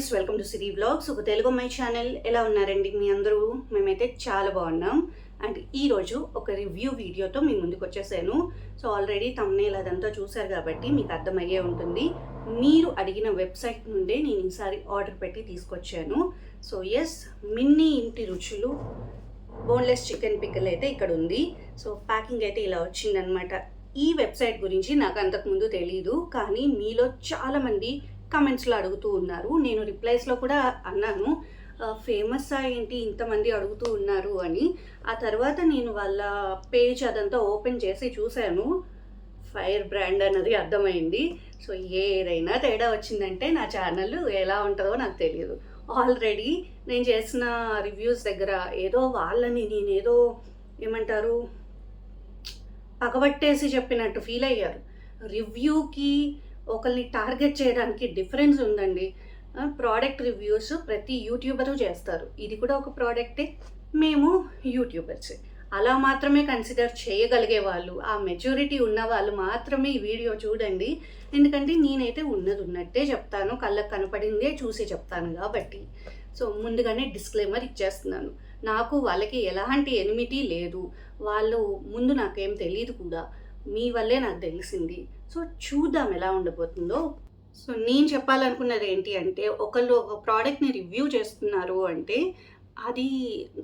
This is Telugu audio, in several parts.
Friends welcome to Siri blogs ఒక తెలుగు మై ఛానల్. ఎలా ఉన్నారండి? మీ అందరూ? మేమైతే చాలా బాగున్నాం. అండ్ ఈరోజు ఒక రివ్యూ వీడియోతో మీ ముందుకు వచ్చేసాను. సో ఆల్రెడీ తమ్నేల్ అదంతా చూశారు కాబట్టి మీకు అర్థమయ్యే ఉంటుంది. మీరు అడిగిన వెబ్సైట్ నుండే నేను ఈసారి ఆర్డర్ పెట్టి తీసుకొచ్చాను. సో ఎస్ మిన్నీ ఇంటి రుచులు బోన్లెస్ చికెన్ పిక్కల్ అయితే ఇక్కడ ఉంది. సో ప్యాకింగ్ అయితే ఇలా వచ్చిందనమాట ఈ వెబ్సైట్ గురించి నాకు అంతకుముందు తెలియదు కానీ మీలో చాలామంది కమెంట్స్లో అడుగుతూ ఉన్నారు. నేను రిప్లైస్లో కూడా అన్నాను ఫేమస్ ఏంటి? ఇంతమంది అడుగుతూ ఉన్నారు అని. ఆ తర్వాత నేను వాళ్ళ పేజ్ అదంతా ఓపెన్ చేసి చూశాను. ఫైర్ బ్రాండ్ అన్నది అర్థమైంది. సో ఏదైనా తేడా వచ్చిందంటే నా ఛానల్ ఎలా ఉంటుందో నాకు తెలియదు. ఆల్రెడీ నేను చేసిన రివ్యూస్ దగ్గర ఏదో వాళ్ళని నేనేదో ఏమంటారు పగబట్టేసి చెప్పినట్టు ఫీల్ అయ్యారు. రివ్యూకి ఒకరిని టార్గెట్ చేయడానికి డిఫరెన్స్ ఉందండి. ప్రోడక్ట్ రివ్యూస్ ప్రతి యూట్యూబరు చేస్తారు. ఇది కూడా ఒక ప్రోడక్టే. మేము యూట్యూబర్సే. అలా మాత్రమే కన్సిడర్ చేయగలిగే వాళ్ళు ఆ మెచ్యూరిటీ ఉన్న వాళ్ళు మాత్రమే ఈ వీడియో చూడండి. ఎందుకంటే నేనైతే ఉన్నది ఉన్నట్టే చెప్తాను. కళ్ళకు కనపడిందే చూసి చెప్తాను కాబట్టి. సో ముందుగానే డిస్క్లైమర్ ఇచ్చేస్తున్నాను. నాకు వాళ్ళకి ఎలాంటి ఎనిమిటీ లేదు. వాళ్ళు ముందు నాకేం తెలియదు కూడా. మీ వల్లే నాకు తెలిసింది. సో చూద్దాం ఎలా ఉండబోతుందో. సో నేను చెప్పాలనుకున్నది ఏంటి అంటే ఒకళ్ళు ఒక ప్రోడక్ట్ని రివ్యూ చేస్తున్నారు అంటే అది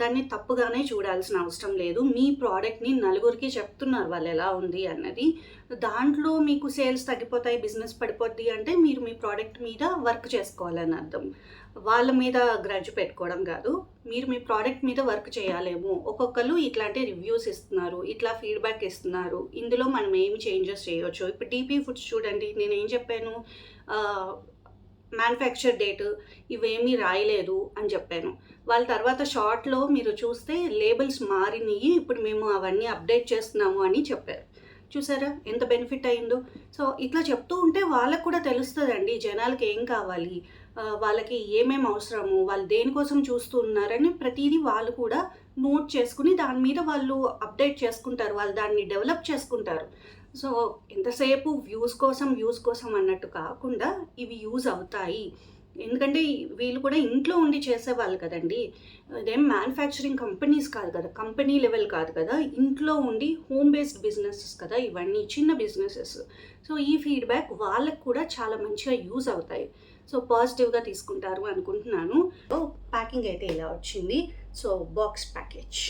దాన్ని తప్పుగానే చూడాల్సిన అవసరం లేదు. మీ ప్రోడక్ట్ని నలుగురికి చెప్తున్నారు వాళ్ళు ఎలా ఉంది అన్నది. దాంట్లో మీకు సేల్స్ తగ్గిపోతాయి బిజినెస్ పడిపోద్ది అంటే మీరు మీ ప్రోడక్ట్ మీద వర్క్ చేసుకోవాలని అర్థం. వాళ్ళ మీద గ్రడ్జ్ పెట్టుకోవడం కాదు. మీరు మీ ప్రోడక్ట్ మీద వర్క్ చేయాలేమో. ఒక్కొక్కరు ఇట్లాంటి రివ్యూస్ ఇస్తున్నారు ఇట్లా ఫీడ్బ్యాక్ ఇస్తున్నారు. ఇందులో మనం ఏమి చేంజెస్ చేయవచ్చు ఇప్పుడు డీపీ ఫుడ్స్ చూడండి నేను ఏం చెప్పాను? మ్యానుఫ్యాక్చర్ డేట్ ఇవేమీ రాయలేదు అని చెప్పాను. వాళ్ళ తర్వాత షార్ట్లో మీరు చూస్తే లేబుల్స్ మారినాయి ఇప్పుడు మేము అవన్నీ అప్డేట్ చేస్తున్నాము అని చెప్పారు. చూసారా? ఎంత బెనిఫిట్ అయిందో. సో ఇట్లా చెప్తూ ఉంటే వాళ్ళకు కూడా తెలుస్తుందండి జనాలకి ఏం కావాలి? వాళ్ళకి ఏమేమి అవసరము వాళ్ళు దేనికోసం చూస్తూ ఉన్నారని ప్రతిదీ వాళ్ళు కూడా నోట్ చేసుకుని దాని మీద వాళ్ళు అప్డేట్ చేసుకుంటారు వాళ్ళు దాన్ని డెవలప్ చేసుకుంటారు. సో ఎంతసేపు వ్యూస్ కోసం వ్యూస్ కోసం అన్నట్టు కాకుండా ఇవి యూజ్ అవుతాయి. ఎందుకంటే వీళ్ళు కూడా ఇంట్లో ఉండి చేసేవాళ్ళు కదండి. ఇదేం మ్యానుఫ్యాక్చరింగ్ కంపెనీస్ కాదు కదా కంపెనీ లెవెల్ కాదు కదా ఇంట్లో ఉండి హోమ్ బేస్డ్ బిజినెసెస్ కదా ఇవన్నీ చిన్న బిజినెసెస్. సో ఈ ఫీడ్బ్యాక్ వాళ్ళకు కూడా చాలా మంచిగా యూజ్ అవుతాయి. సో పాజిటివ్గా తీసుకుంటారు అనుకుంటున్నాను. సో ప్యాకింగ్ అయితే ఇలా వచ్చింది. So box package.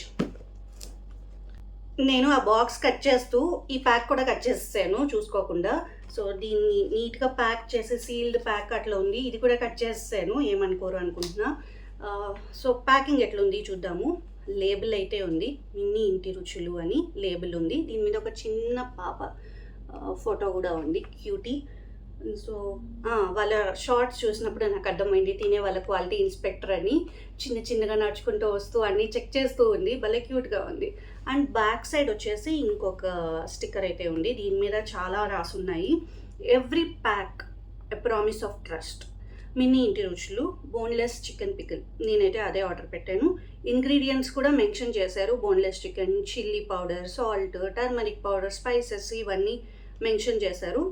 నేను ఆ బాక్స్ కట్ చేస్తూ ఈ ప్యాక్ కూడా కట్ చేసేసాను చూసుకోకుండా. సో దీన్ని నీట్గా ప్యాక్ చేసి సీల్డ్ ప్యాక్ అట్లా ఉంది. ఇది కూడా కట్ చేసేసాను. ఏమనుకోరు అనుకుంటున్నా. సో ప్యాకింగ్ ఎట్లుంది చూద్దాము. లేబుల్ అయితే ఉంది. మిన్ని ఇంటి రుచులు అని లేబుల్ ఉంది. దీని మీద ఒక చిన్న పాప ఫోటో కూడా ఉంది. క్యూటీ. సో వాళ్ళ షార్ట్స్ చూసినప్పుడు నాకు అర్థమైంది తినే వాళ్ళ క్వాలిటీ ఇన్స్పెక్టర్ అని. చిన్న చిన్నగా నడుచుకుంటూ వస్తూ అన్నీ చెక్ చేస్తూ ఉంది భలే క్యూట్గా ఉంది. అండ్ బ్యాక్ సైడ్ వచ్చేసి ఇంకొక స్టిక్కర్ అయితే ఉంది దీని మీద చాలా రాసున్నాయి. Every pack a promise of trust. Mini ఇంటి రుచులు బోన్లెస్ చికెన్ పికిల్. నేనైతే అదే ఆర్డర్ పెట్టాను. ఇంగ్రీడియంట్స్ కూడా మెన్షన్ చేశారు boneless chicken chilli powder salt turmeric powder spices ఇవన్నీ మెన్షన్ చేశారు.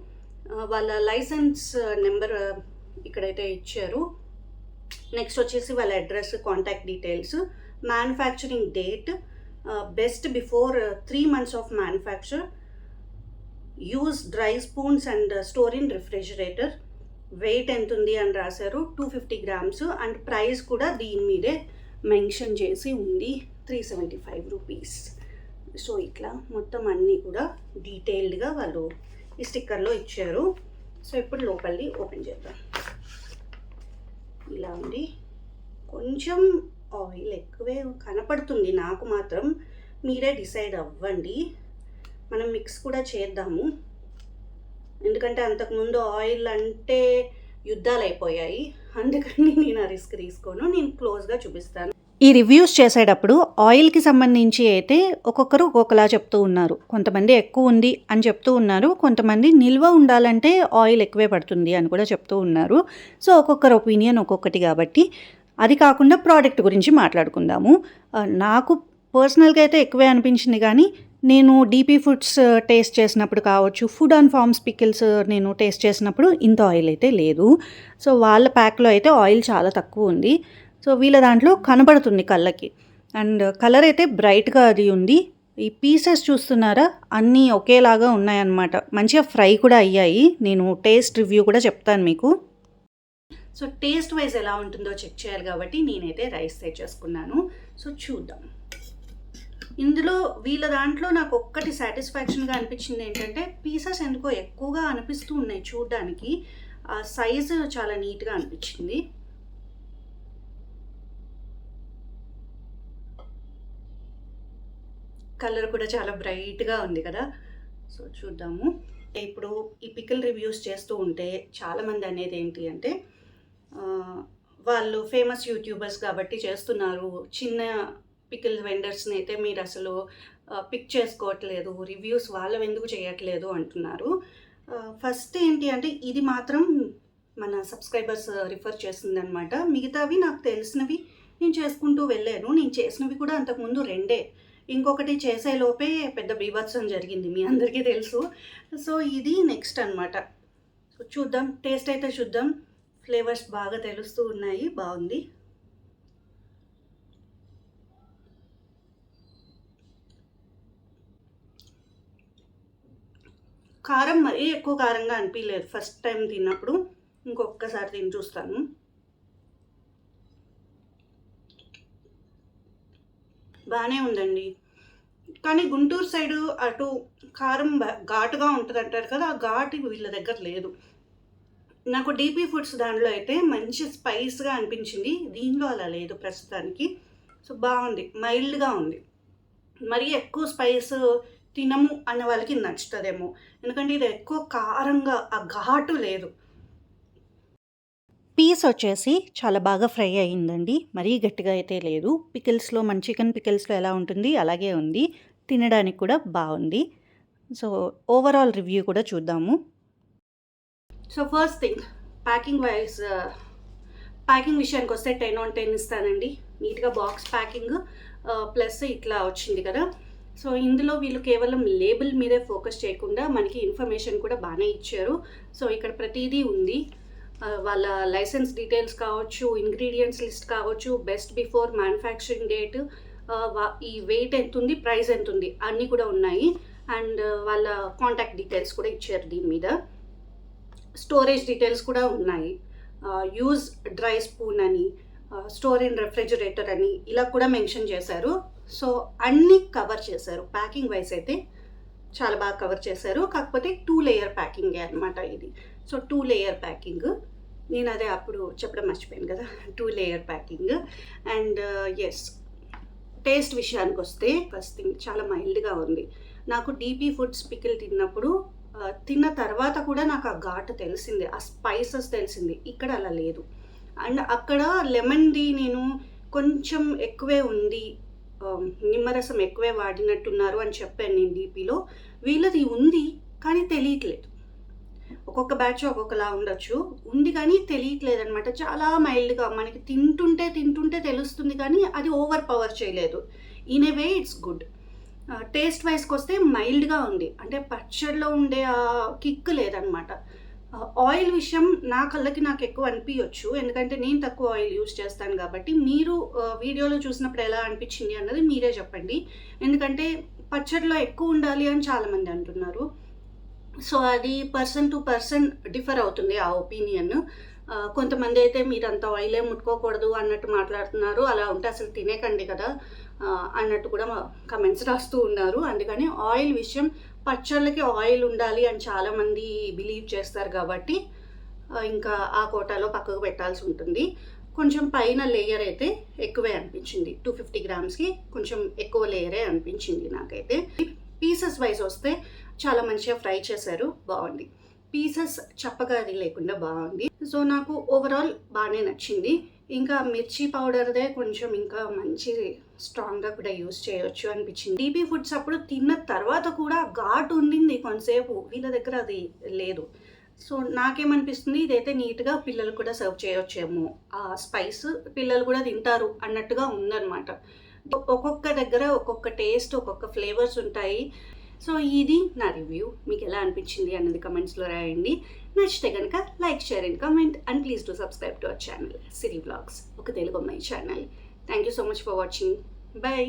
వాళ్ళ లైసెన్స్ నెంబర్ ఇక్కడైతే ఇచ్చారు. నెక్స్ట్ వచ్చేసి వాళ్ళ address contact details manufacturing date best before three months of manufacture use dry spoons and store in refrigerator weight ఎంత ఉంది అని రాశారు two fifty grams and price కూడా దీని మీదే మెన్షన్ చేసి ఉంది three seventy five rupees so ఇట్లా మొత్తం అన్నీ కూడా డీటెయిల్డ్గా వాళ్ళు ఈ స్టిక్కర్లో ఇచ్చారు. సో ఇప్పుడు లోపలిది ఓపెన్ చేద్దాం. ఇలా ఉంది. కొంచెం ఆయిల్ ఎక్కువే కనపడుతుంది. నాకు మాత్రం మీరే డిసైడ్ అవ్వండి. మనం మిక్స్ కూడా చేద్దాము. ఎందుకంటే అంతకుముందు ఆయిల్ అంటే యుద్ధాలు అయిపోయాయి. అందుకని నేను ఆ రిస్క్ తీసుకోను. నేను క్లోజ్గా చూపిస్తాను. ఈ రివ్యూస్ చేసేటప్పుడు ఆయిల్కి సంబంధించి అయితే ఒక్కొక్కరు ఒక్కొక్కలా చెప్తూ ఉన్నారు. కొంతమంది ఎక్కువ ఉంది అని చెప్తూ ఉన్నారు. కొంతమంది నిల్వ ఉండాలంటే ఆయిల్ ఎక్కువే పడుతుంది అని కూడా చెప్తూ ఉన్నారు. సో ఒక్కొక్కరు ఒపీనియన్ ఒక్కొక్కటి కాబట్టి అది కాకుండా ప్రోడక్ట్ గురించి మాట్లాడుకుందాము. నాకు పర్సనల్గా అయితే ఎక్కువే అనిపించింది కానీ నేను డీపీ ఫుడ్స్ టేస్ట్ చేసినప్పుడు కావచ్చు ఫుడ్ అండ్ ఫార్మ్స్ పికిల్స్ నేను టేస్ట్ చేసినప్పుడు ఇంత ఆయిల్ అయితే లేదు. సో వాళ్ళ ప్యాక్లో అయితే ఆయిల్ చాలా తక్కువ ఉంది. సో వీళ్ళ దాంట్లో కనబడుతుంది కళ్ళకి. అండ్ కలర్ అయితే బ్రైట్గా అది ఉంది. ఈ పీసెస్ చూస్తున్నారా? అన్నీ ఒకేలాగా ఉన్నాయన్నమాట. మంచిగా ఫ్రై కూడా అయ్యాయి. నేను టేస్ట్ రివ్యూ కూడా చెప్తాను మీకు. సో టేస్ట్ వైజ్ ఎలా ఉంటుందో చెక్ చేయాలి కాబట్టి నేనైతే రైస్ తెచ్చేసుకున్నాను సో చూద్దాం. ఇందులో వీళ్ళ దాంట్లో నాకు ఒక్కటి సాటిస్ఫాక్షన్గా అనిపించింది ఏంటంటే పీసెస్ ఎందుకో ఎక్కువగా అనిపిస్తూ ఉన్నాయి చూడడానికి. ఆ సైజు చాలా నీట్గా అనిపించింది. కలర్ కూడా చాలా బ్రైట్గా ఉంది కదా. సో చూద్దాము. ఇప్పుడు ఈ పికిల్ రివ్యూస్ చేస్తూ ఉంటే చాలామంది అనేది ఏంటి అంటే వాళ్ళు ఫేమస్ యూట్యూబర్స్ కాబట్టి చేస్తున్నారు. చిన్న పికిల్ వెండర్స్ని అయితే మీరు అసలు పిక్ చేసుకోవట్లేదు. రివ్యూస్ వాళ్ళు ఎందుకు చేయట్లేదు అంటున్నారు. ఫస్ట్ ఏంటి అంటే ఇది మాత్రం మన సబ్స్క్రైబర్స్ రిఫర్ చేస్తుందన్నమాట. మిగతావి నాకు తెలిసినవి నేను చేసుకుంటూ వెళ్ళాను. నేను చేసినవి కూడా అంతకుముందు రెండే. ఇంకొకటి చేసే లోపే పెద్ద బీభత్సం జరిగింది మీ అందరికీ తెలుసు. సో ఇది నెక్స్ట్ అన్నమాట. సో చూద్దాం. టేస్ట్ అయితే చూద్దాం. ఫ్లేవర్స్ బాగా తెలుస్తూ ఉన్నాయి. బాగుంది. కారం మరీ ఎక్కువ కారంగా అనిపించలేదు ఫస్ట్ టైం తిన్నప్పుడు ఇంకొకసారి తిని చూస్తాను. బాగానే ఉందండి. కానీ గుంటూరు సైడు అటు కారం ఘాటుగా ఉంటుంది అంటారు కదా ఆ ఘాటు వీళ్ళ దగ్గర లేదు. నాకు డీపీ ఫుడ్స్ దానిలో అయితే మంచి స్పైస్గా అనిపించింది. దీనిలో అలా లేదు ప్రస్తుతానికి. సో బాగుంది. మైల్డ్గా ఉంది. మరీ ఎక్కువ స్పైస్ తినము అన్న వాళ్ళకి నచ్చుతుందేమో. ఎందుకంటే ఇది ఎక్కువ కారంగా ఆ ఘాటు లేదు. పీస్ వచ్చేసి చాలా బాగా ఫ్రై అయిందండి మరీ గట్టిగా అయితే లేదు. పికిల్స్లో మన చికెన్ పికిల్స్లో ఎలా ఉంటుంది అలాగే ఉంది. తినడానికి కూడా బాగుంది. సో ఓవరాల్ రివ్యూ కూడా చూద్దాము. So first thing packing wise packing విషయానికి వస్తే టెన్ ఆన్ టెన్ ఇస్తానండి. నీట్గా బాక్స్ ప్యాకింగ్ ప్లస్ ఇట్లా వచ్చింది కదా. సో ఇందులో వీళ్ళు కేవలం లేబుల్ మీదే ఫోకస్ చేయకుండా మనకి ఇన్ఫర్మేషన్ కూడా బాగానే ఇచ్చారు. సో ఇక్కడ ప్రతిదీ ఉంది. వాళ్ళ లైసెన్స్ డీటెయిల్స్ కావచ్చు ఇంగ్రీడియంట్స్ లిస్ట్ కావచ్చు బెస్ట్ బిఫోర్ మ్యానుఫ్యాక్చరింగ్ డేట్ ఈ వెయిట్ ఎంత ఉంది ప్రైస్ ఎంత ఉంది అన్నీ కూడా ఉన్నాయి. అండ్ వాళ్ళ కాంటాక్ట్ డీటెయిల్స్ కూడా ఇచ్చారు దీని మీద. స్టోరేజ్ డీటెయిల్స్ కూడా ఉన్నాయి. యూజ్ డ్రై స్పూన్ అని స్టోర్ ఇన్ రెఫ్రిజిరేటర్ అని ఇలా కూడా మెన్షన్ చేశారు. సో అన్నీ కవర్ చేశారు. ప్యాకింగ్ వైజ్ అయితే చాలా బాగా కవర్ చేశారు. కాకపోతే టూ లేయర్ ప్యాకింగే అనమాట ఇది. సో టూ లేయర్ ప్యాకింగ్ నేను అదే అప్పుడు చెప్పడం మర్చిపోయాను కదా. Two layer packing and as taste విషయానికి వస్తే ఫస్ట్ థింగ్ చాలా మైల్డ్గా ఉంది. నాకు డీపీ ఫుడ్స్ పికిల్ తిన్నప్పుడు uh, తిన్న తర్వాత కూడా నాకు ఆ ఘాటు తెలిసింది ఆ స్పైసెస్ తెలిసింది. ఇక్కడ అలా లేదు. అండ్ అక్కడ లెమన్ది నేను కొంచెం ఎక్కువే ఉంది. నిమ్మరసం ఎక్కువే వాడినట్టున్నారు అని చెప్పాను నేను డీపీలో వీళ్ళది ఉంది కానీ తెలియట్లేదు. ఒక్కొక్క బ్యాచ్ ఒక్కొక్కలా ఉండొచ్చు. ఉంది కానీ తెలియట్లేదు అనమాట చాలా మైల్డ్గా మనకి తింటుంటే తింటుంటే తెలుస్తుంది కానీ అది ఓవర్ పవర్ చేయలేదు. In a way it's good taste వైస్కి వస్తే మైల్డ్గా ఉంది. అంటే పచ్చడిలో ఉండే ఆ కిక్ లేదనమాట ఆయిల్ విషయం నా కళ్ళకి నాకు ఎక్కువ అనిపించవచ్చు ఎందుకంటే నేను తక్కువ ఆయిల్ యూజ్ చేస్తాను కాబట్టి మీరు వీడియోలో చూసినప్పుడు ఎలా అనిపించింది అన్నది మీరే చెప్పండి. ఎందుకంటే పచ్చడిలో ఎక్కువ ఉండాలి అని చాలామంది అంటున్నారు. సో అది పర్సన్ టు పర్సన్ డిఫర్ అవుతుంది ఆ ఒపీనియన్ కొంతమంది అయితే మీరు అంత ఆయిలే ముట్టుకోకూడదు అన్నట్టు మాట్లాడుతున్నారు. అలా ఉంటే అసలు తినేకండి కదా అన్నట్టు కూడా కమెంట్స్ రాస్తూ ఉన్నారు. అందుకని ఆయిల్ విషయం పచ్చళ్ళకి ఆయిల్ ఉండాలి అని చాలామంది బిలీవ్ చేస్తారు కాబట్టి ఇంకా ఆ కోటాలో పక్కకు పెట్టాల్సి ఉంటుంది. కొంచెం పైన లేయర్ అయితే ఎక్కువే అనిపించింది. టూ ఫిఫ్టీ గ్రామ్స్కి కొంచెం ఎక్కువ లేయరే అనిపించింది నాకైతే. పీసెస్ వైజ్ వస్తే చాలా మంచిగా ఫ్రై చేశారు బాగుంది. పీసెస్ చప్పగా అది లేకుండా బాగుంది. సో నాకు ఓవరాల్ బాగానే నచ్చింది. ఇంకా మిర్చి పౌడర్దే కొంచెం ఇంకా మంచి స్ట్రాంగ్గా కూడా యూస్ చేయొచ్చు అనిపించింది. డీపీ ఫుడ్స్ అప్పుడు తిన్న తర్వాత కూడా ఘాట్ ఉండింది కొంతసేపు. వీళ్ళ దగ్గర అది లేదు. సో నాకేమనిపిస్తుంది? ఇదైతే నీట్గా పిల్లలు కూడా సర్వ్ చేయొచ్చేమో. ఆ స్పైస్ పిల్లలు కూడా తింటారు అన్నట్టుగా ఉందన్నమాట. ఒక్కొక్క దగ్గర ఒక్కొక్క టేస్ట్ ఒక్కొక్క ఫ్లేవర్స్ ఉంటాయి. సో ఇది నా రివ్యూ. మీకు ఎలా అనిపించింది అన్నది కమెంట్స్లో రాయండి. నచ్చితే కనుక like share and comment and please to subscribe to our channel Siri blogs ఒక తెలుగు అమ్మాయి channel thank you so much for watching bye